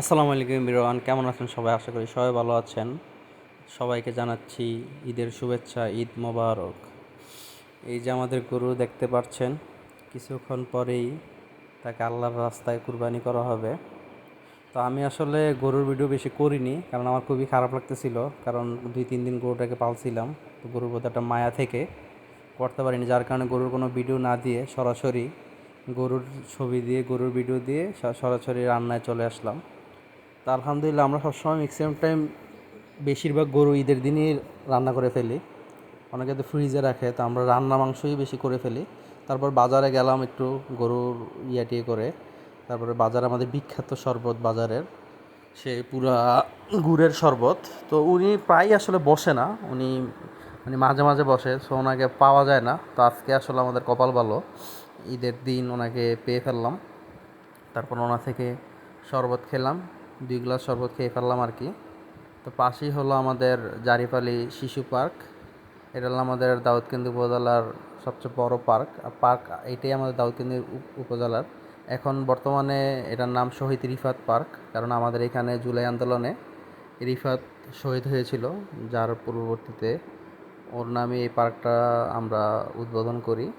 আসসালামু আলাইকুম বিরোয়ান কেমন আছেন সবাই? আশা করি সবাই ভালো আছেন। সবাইকে জানাচ্ছি ঈদের শুভেচ্ছা, ঈদ মোবারক। এই যে আমাদের গরু দেখতে পাচ্ছেন, কিছুক্ষণ পরেই তাকে আল্লাহর রাস্তায় কুরবানি করা হবে। তো আমি আসলে গরুর ভিডিও বেশি করিনি, কারণ আমার খুবই খারাপ লাগতেছিল, কারণ দুই, তিন দিন গরুটাকে পালছিলাম। তো গরুর প্রতি একটা মায়া থেকে করতে পারিনি, যার কারণে গরুর কোনো ভিডিও না দিয়ে সরাসরি গরুর ছবি দিয়ে, গরুর ভিডিও দিয়ে সরাসরি রান্নায় চলে আসলাম। তা আলহামদুলিল্লাহ আমরা সবসময় ম্যাক্সিমাম টাইম বেশিরভাগ গরু ঈদের দিনই রান্না করে ফেলি। অনেকে তো ফ্রিজে রাখে, তো আমরা রান্না মাংসই বেশি করে ফেলি। তারপর বাজারে গেলাম একটু গরুর ইয়াটিয়ে করে। তারপরে বাজারে আমাদের বিখ্যাত শরবত বাজারের, সে পুরা গুড়ের শরবত। তো উনি প্রায় আসলে বসে না, উনি মানে মাঝে মাঝে বসে সো ওনাকে পাওয়া যায় না। তো আজকে আসলে আমাদের কপাল ভালো, ঈদের দিন ওনাকে পেয়ে ফেললাম। তারপর ওনা থেকে শরবত খেলাম। দুই গ্লাস শরবত খেয়ে ফেললাম আর কি। তো পাশেই হলো আমাদের জারিপালি শিশু পার্ক। এটা হলো আমাদের দাউদকান্দি উপজেলার সবচেয়ে বড় পার্ক। আর পার্ক এটাই আমাদের দাউদকান্দি উপ- উপজেলার। এখন বর্তমানে এটার নাম শহীদ রিফাত পার্ক, কারণ আমাদের এখানে জুলাই আন্দোলনে রিফাত শহীদ হয়েছিল, যার পূর্ববর্তীতে ওর নামে এই পার্কটা আমরা উদ্বোধন করি।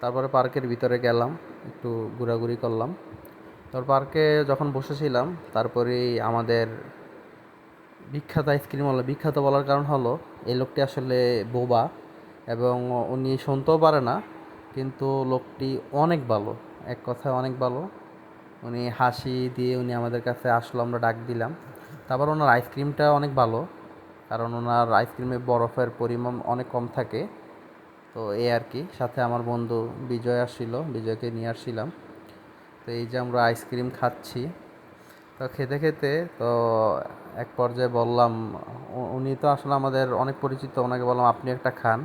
তারপরে পার্কের ভিতরে গেলাম, একটু ঘোরাঘুরি করলাম। তারপর পার্কে যখন বসেছিলাম তারপরেই আমাদের বিখ্যাত আইসক্রিম হলো, বিখ্যাত বলার কারণ হলো, এই লোকটি আসলে বোবা এবং উনি শুনতেও পারে না, কিন্তু লোকটি অনেক ভালো, এক কথায় অনেক ভালো। উনি হাসি দিয়ে উনি আমাদের কাছে আসলো, আমরা ডাক দিলাম। তারপর ওনার আইসক্রিমটা অনেক ভালো, কারণ ওনার আইসক্রিমে বরফের পরিমাণ অনেক কম থাকে। তো এই আর কি, সাথে আমার বন্ধু বিজয় আসছিল, বিজয়কে নিয়ে আসছিলাম। তো এই যে আমরা আইসক্রিম খাচ্ছি, তো খেতে খেতে তো এক পর্যায়ে বললাম উনি তো আসলে আমাদের অনেক পরিচিত, ওনাকে বললাম, আপনি একটা খান।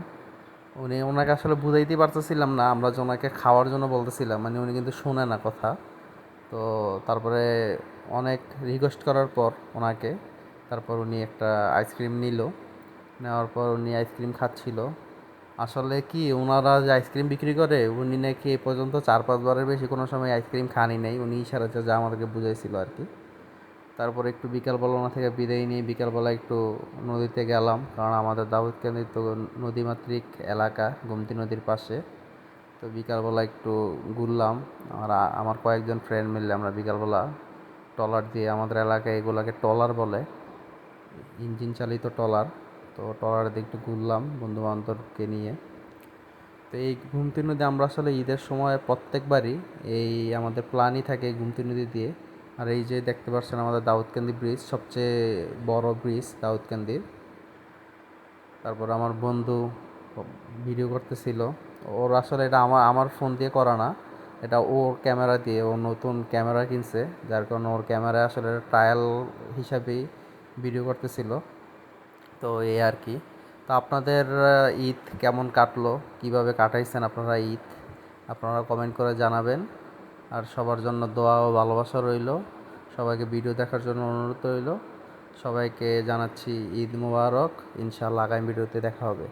উনি ওনাকে আসলে বুঝাইতে পারতেছিলাম না, আমরা যে ওনাকে খাওয়ার জন্য বলতেছিলাম মানে উনি কিন্তু শোনে না কথা। তো তারপরে অনেক রিকোয়েস্ট করার পর ওনাকে, তারপর উনি একটা আইসক্রিম নিল, নেওয়ার পর উনি আইসক্রিম খাচ্ছিল। আসলে কি ওনারা যে আইসক্রিম বিক্রি করে, উনি নাকি এ পর্যন্ত চার পাঁচবারের বেশি কোনো সময় আইসক্রিম খানি নেই। উনি ইশারাতে যা আমাদেরকে বুঝাইছিল আর কি। তারপরে একটু বিকালবেলা ওনা থেকে বিদায় নিয়ে বিকালবেলা একটু নদীতে গেলাম। কারণ আমাদের দাউদকান্দি তো নদীমাতৃক এলাকা, গোমতী নদীর পাশে। তো বিকালবেলা একটু ঘুরলাম। আর আমার কয়েকজন ফ্রেন্ড মিললে আমরা বিকালবেলা ট্রলার দিয়ে আমাদের এলাকায় এগুলাকে ট্রলার বলে, ইঞ্জিন চালিত ট্রলার। তো ট্রলার দিয়ে একটু ঘুরলাম বন্ধু বান্ধবকে নিয়ে। তো এই ঘুমতি নদী আমরা আসলে ঈদের সময় প্রত্যেকবারই এই আমাদের প্ল্যানই থাকে ঘুমতি নদী দিয়ে। আর এই যে দেখতে পাচ্ছেন আমাদের দাউদকান্দি ব্রিজ সবচেয়ে বড় ব্রিজ দাউদকান্দির। তারপর আমার বন্ধু ভিডিও করতেছিল। ওর আসলে এটা আমার আমার ফোন দিয়ে করা না। এটা ওর ক্যামেরা দিয়ে, ও নতুন ক্যামেরা কিনছে। যার কারণে ওর ক্যামেরায় আসলে ট্রায়াল হিসাবেই ভিডিও করতেছিল। তো এই আর কি। তো আপনাদের ঈদ কেমন কাটলো? কীভাবে কাটাইছেন আপনারা ঈদ? আপনারা কমেন্ট করে জানাবেন। আর সবার জন্য দোয়া ও ভালোবাসা রইল। সবাইকে ভিডিও দেখার জন্য অনুরোধ রইল। সবাইকে জানাচ্ছি ঈদ মুবারক। ইনশাআল্লাহ আগামী ভিডিওতে দেখা হবে।